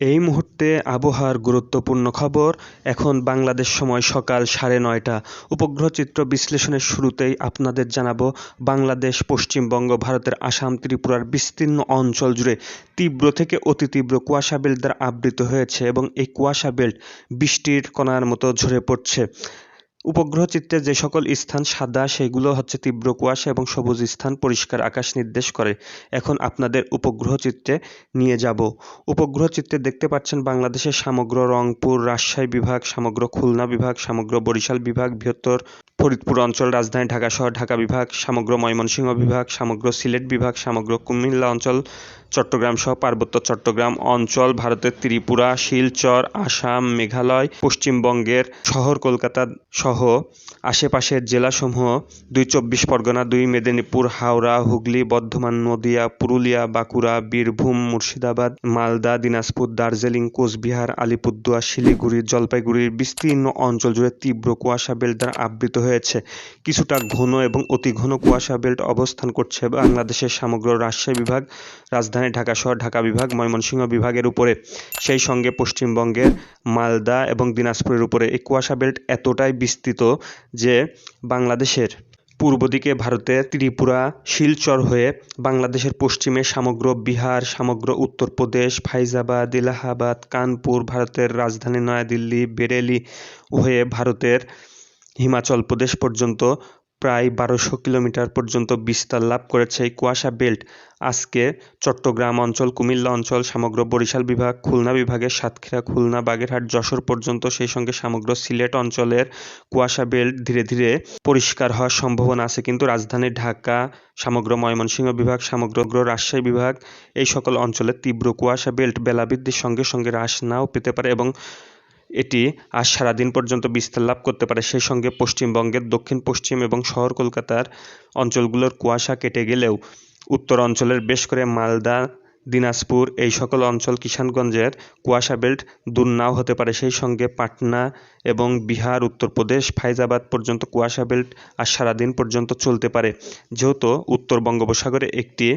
এই মুহূর্তে আবহাওয়ার গুরুত্বপূর্ণ খবর। এখন বাংলাদেশ সময় সকাল সাড়ে নয়টা। উপগ্রহ চিত্র বিশ্লেষণের শুরুতেই আপনাদের জানাব, বাংলাদেশ, পশ্চিমবঙ্গ, ভারতের আসাম, ত্রিপুরার বিস্তীর্ণ অঞ্চল জুড়ে তীব্র থেকে অতি তীব্র কুয়াশা বেল্ট দ্বারা আবৃত হয়েছে এবং এই কুয়াশা বেল্ট বৃষ্টির কণার মতো ঝরে পড়ছে। উপগ্রহ চিত্রে যে সকল স্থান সাদা, সেগুলো হচ্ছে তীব্র কুয়াশা এবং সবুজ স্থান পরিষ্কার আকাশ নির্দেশ করে। এখন আপনাদের উপগ্রহ চিত্রে নিয়ে যাব। উপগ্রহ চিত্রে দেখতে পাচ্ছেন বাংলাদেশের সমগ্র রংপুর, রাজশাহী বিভাগ, সমগ্র খুলনা বিভাগ, সমগ্র বরিশাল বিভাগ, বৃহত্তর ফরিদপুর অঞ্চল, রাজধানী ঢাকা শহর, ঢাকা বিভাগ, সমগ্র ময়মনসিংহ বিভাগ, সমগ্র সিলেট বিভাগ, সমগ্র কুমিল্লা অঞ্চল চট্টগ্রাম সহ পার্বত্য চট্টগ্রাম অঞ্চল, ভারতের ত্রিপুরা, শিলচর, আসাম, মেঘালয়, পশ্চিমবঙ্গের শহর কলকাতা সহ আশেপাশের জেলাসমূহ, দুই চব্বিশ পরগনা, দুই মেদিনীপুর, হাওড়া, হুগলি, বর্ধমান, নদিয়া, পুরুলিয়া, বাঁকুড়া, বীরভূম, মুর্শিদাবাদ, মালদা, দিনাজপুর, দার্জিলিং, কোচবিহার, আলিপুরদুয়ার, শিলিগুড়ি, জলপাইগুড়ির বিস্তীর্ণ অঞ্চল জুড়ে তীব্র কুয়াশা বেল্ট দ্বারা আবৃত হয়েছে। কিছুটা ঘন এবং অতি ঘন কুয়াশা বেল্ট অবস্থান করছে বাংলাদেশের সমগ্র রাজশাহী বিভাগ। রাজধানী ঢাকা শহর, ঢাকা বিভাগ, ময়মনসিংহ বিভাগের উপরে। সেই সঙ্গে পশ্চিমবঙ্গের মালদা এবং দিনাজপুরের উপরে। এই কুয়াশা বেল্ট এতটাই বিস্তৃত যে বাংলাদেশের পূর্ব দিকে ভারতের ত্রিপুরা শিলচর হয়ে বাংলাদেশের পশ্চিমে সমগ্র বিহার, সমগ্র উত্তরপ্রদেশ, ফাইজাবাদ, এলাহাবাদ, কানপুর, ভারতের রাজধানী নয়াদিল্লি, বেরেলি হয়ে ভারতের হিমাচল প্রদেশ পর্যন্ত প্রায় বারোশো কিলোমিটার পর্যন্ত বিস্তার লাভ করেছে এই কুয়াশা বেল্ট। আজকে চট্টগ্রাম অঞ্চল, কুমিল্লা অঞ্চল, সমগ্র বরিশাল বিভাগ, খুলনা বিভাগের সাতক্ষীরা, খুলনা, বাগেরহাট, যশোর পর্যন্ত সেই সঙ্গে সমগ্র সিলেট অঞ্চলের কুয়াশা বেল্ট ধীরে ধীরে পরিষ্কার হওয়ার সম্ভাবনা আছে। কিন্তু রাজধানী ঢাকা, সমগ্র ময়মনসিংহ বিভাগ, সমগ্র রাজশাহী বিভাগ এই সকল অঞ্চলে তীব্র কুয়াশা বেল্ট বেলা বৃদ্ধির সঙ্গে সঙ্গে হ্রাস নাও পেতে পারে এবং এটি আজ সারাদিন পর্যন্ত বিস্তার লাভ করতে পারে। সেই সঙ্গে পশ্চিমবঙ্গের দক্ষিণ, পশ্চিম এবং শহর কলকাতার অঞ্চলগুলোর কুয়াশা কেটে গেলেও উত্তর অঞ্চলের বেশ করে মালদা, দিনাজপুর এই সকল অঞ্চল কিষানগঞ্জের কুয়াশা বেল্ট দূর নাও হতে পারে। সেই সঙ্গে পাটনা এবং বিহার, উত্তরপ্রদেশ, ফাইজাবাদ পর্যন্ত কুয়াশা বেল্ট আর সারাদিন পর্যন্ত চলতে পারে। যেহেতু উত্তর বঙ্গোপসাগরে একটি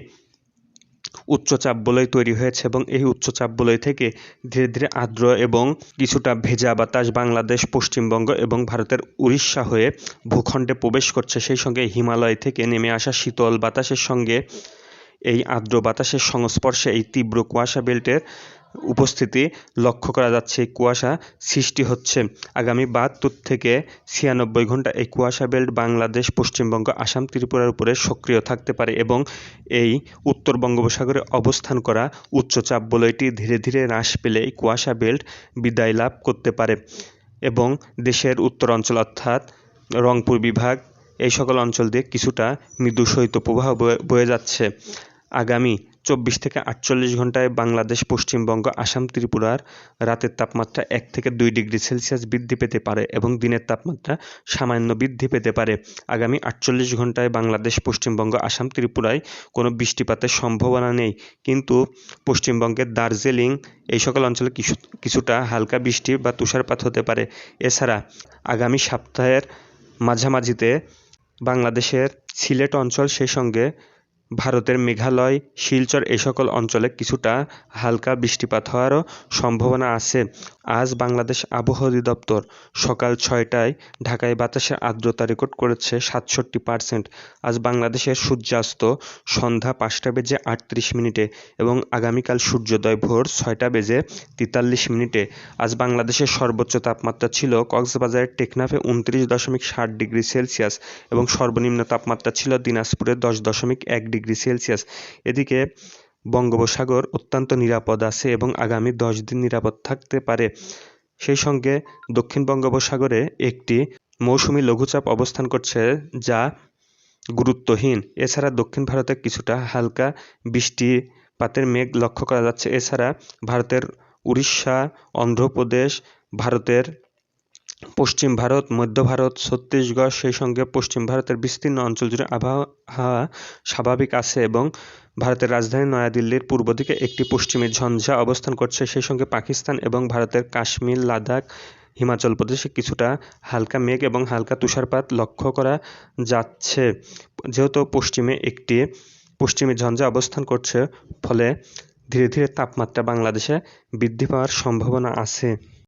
উচ্চচাপ বলয় তৈরি হয়েছে এবং এই উচ্চচাপ বলয় থেকে ধীরে ধীরে আর্দ্র এবং কিছুটা ভেজা বাতাস বাংলাদেশ, পশ্চিমবঙ্গ এবং ভারতের উড়িষ্যা হয়ে ভূখণ্ডে প্রবেশ করছে। সেই সঙ্গে হিমালয় থেকে নেমে আসা শীতল বাতাসের সঙ্গে এই আর্দ্র বাতাসের সংস্পর্শে এই তীব্র কুয়াশা বেল্টের উপস্থিতি লক্ষ্য করা যাচ্ছে। কুয়াশা সৃষ্টি হচ্ছে আগামী বাহাত্তর থেকে ছিয়ানব্বই ঘণ্টা। এই কুয়াশা বেল্ট বাংলাদেশ, পশ্চিমবঙ্গ, আসাম, ত্রিপুরার উপরে সক্রিয় থাকতে পারে এবং এই উত্তর বঙ্গোপসাগরে অবস্থান করা উচ্চচাপ বলয়টি ধীরে ধীরে হ্রাস পেলে এই কুয়াশা বেল্ট বিদায় লাভ করতে পারে এবং দেশের উত্তর অঞ্চল অর্থাৎ রংপুর বিভাগ এই সকল অঞ্চল দিয়ে কিছুটা মৃদু শৈত্যপ্রবাহ বয়ে যাচ্ছে। আগামী চব্বিশ থেকে আটচল্লিশ ঘন্টায় বাংলাদেশ, পশ্চিমবঙ্গ, আসাম, ত্রিপুরার রাতের তাপমাত্রা এক থেকে দুই ডিগ্রি সেলসিয়াস বৃদ্ধি পেতে পারে এবং দিনের তাপমাত্রা সামান্য বৃদ্ধি পেতে পারে। আগামী আটচল্লিশ ঘন্টায় বাংলাদেশ, পশ্চিমবঙ্গ, আসাম, ত্রিপুরায় কোনো বৃষ্টিপাতের সম্ভাবনা নেই। কিন্তু পশ্চিমবঙ্গের দার্জিলিং, এই সকল অঞ্চলে কিছু কিছুটা হালকা বৃষ্টি বা তুষারপাত হতে পারে। এছাড়া আগামী সপ্তাহের মাঝামাঝিতে বাংলাদেশের সিলেট অঞ্চল সেই সঙ্গে ভারতের মেঘালয়, শিলচর এই সকল অঞ্চলে কিছুটা হালকা বৃষ্টিপাত হওয়ারও সম্ভাবনা আছে। আজ বাংলাদেশ আবহাওয়া অধিদপ্তর সকাল ছয়টায় ঢাকায় বাতাসের আর্দ্রতা রেকর্ড করেছে সাতষট্টি পার্সেন্ট। আজ বাংলাদেশের সূর্যাস্ত সন্ধ্যা পাঁচটা বেজে আটত্রিশ মিনিটে এবং আগামীকাল সূর্যোদয় ভোর ছয়টা বেজে তেতাল্লিশ মিনিটে। আজ বাংলাদেশের সর্বোচ্চ তাপমাত্রা ছিল কক্সবাজারের টেকনাফে উনত্রিশ দশমিক ষাট ডিগ্রি সেলসিয়াস এবং সর্বনিম্ন তাপমাত্রা ছিল দিনাজপুরে দশ দশমিক এক ডিগ্রি সেলসিয়াস। এদিকে বঙ্গোপসাগর অত্যন্ত নিরাপদ আছে এবং আগামী দশ দিন নিরাপদ থাকতে পারে। সেই সঙ্গে দক্ষিণ বঙ্গোপসাগরে একটি মৌসুমি লঘুচাপ অবস্থান করছে যা গুরুত্বহীন। এছাড়া দক্ষিণ ভারতে কিছুটা হালকা বৃষ্টিপাতের মেঘ লক্ষ্য করা যাচ্ছে। এছাড়া ভারতের উড়িষ্যা, অন্ধ্রপ্রদেশ, ভারতের পশ্চিম ভারত, মধ্য ভারত, ছত্তিশগড়, সেই সঙ্গে পশ্চিম ভারতের বিস্তীর্ণ অঞ্চল জুড়ে আবহাওয়া স্বাভাবিক আছে এবং ভারতের রাজধানী নয়াদিল্লির পূর্ব দিকে একটি পশ্চিমী ঝঞ্ঝা অবস্থান করছে। সেই সঙ্গে পাকিস্তান এবং ভারতের কাশ্মীর, লাদাখ, হিমাচল প্রদেশে কিছুটা হালকা মেঘ এবং হালকা তুষারপাত লক্ষ্য করা যাচ্ছে। যেহেতু পশ্চিমে একটি পশ্চিমী ঝঞ্ঝা অবস্থান করছে, ফলে ধীরে ধীরে তাপমাত্রা বাংলাদেশে বৃদ্ধি পাওয়ার সম্ভাবনা আছে।